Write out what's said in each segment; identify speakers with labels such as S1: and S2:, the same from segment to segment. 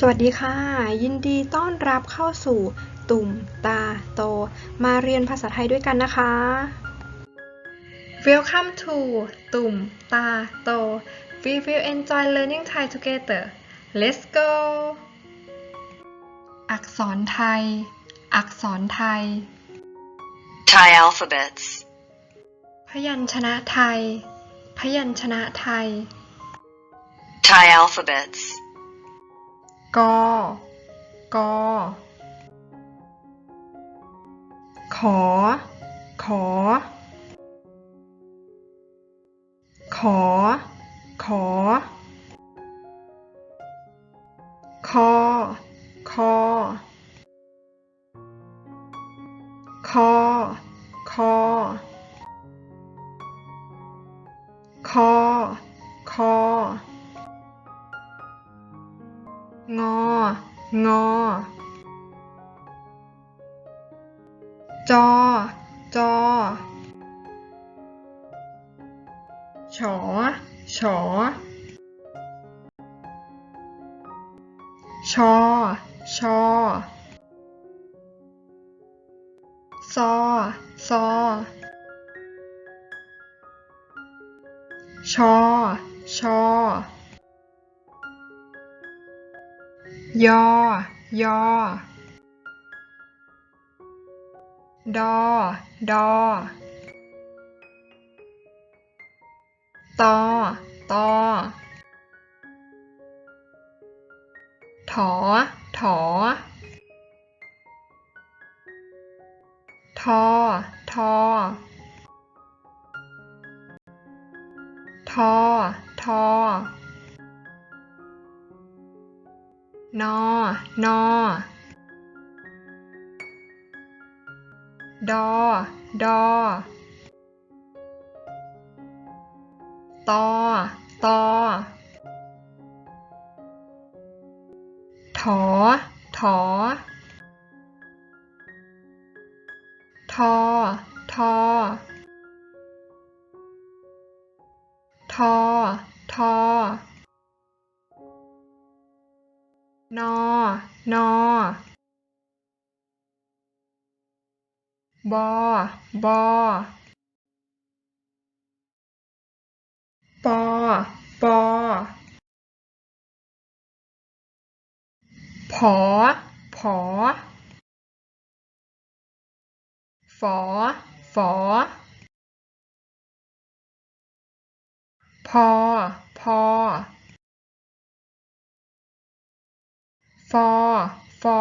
S1: สวัสดีค่ะ ยินดีต้อนรับเข้าสู่ตุ่มตาโต มาเรียนภาษาไทยด้วยกันนะคะ Welcome to ตุ่มตาโต We will enjoy learning Thai together Let's go อักษรไทย อักษรไทย
S2: Thai alphabets.
S1: พยัญชนะไทย พยัญชนะไทย
S2: Thai alphabets.
S1: กอกอขอ ขอ ขอ ขอ คอ คอ คอ คอ คอ คอ งองอ จอ จอ ฉอ ฉอ ชอ ชอ ซอ ซอ ชอ ชอ ยอยอดอ ดอ ตอ ตอ ถอ ถอ ทอ ทอ ทอ ทอ นอนอดอ ดอ ตอ ตอ ถอ ถอ ทอ ทอ ทอ ทอ นอนอบอบอปอปอผอผอฝอฝอพอพอ ฟอ ฟอ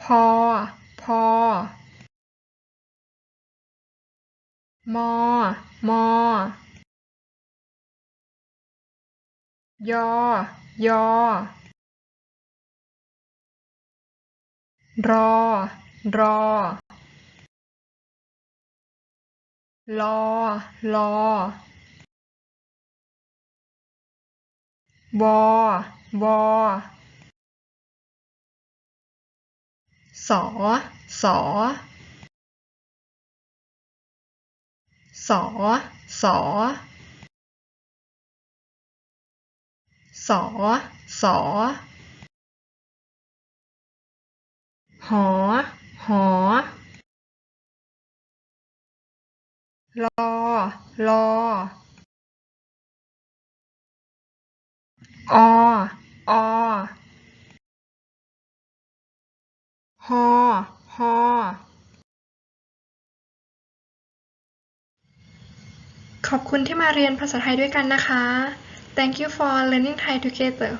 S1: พอ พอ มอ มอยอยอรอ รอ ลอ ลอ วอวอสอสอสอสอสอสอหอหอรอรอ ออฮอฮอขอบคุณที่มาเรียนภาษาไทยด้วยกันนะคะ Thank you for learning Thai together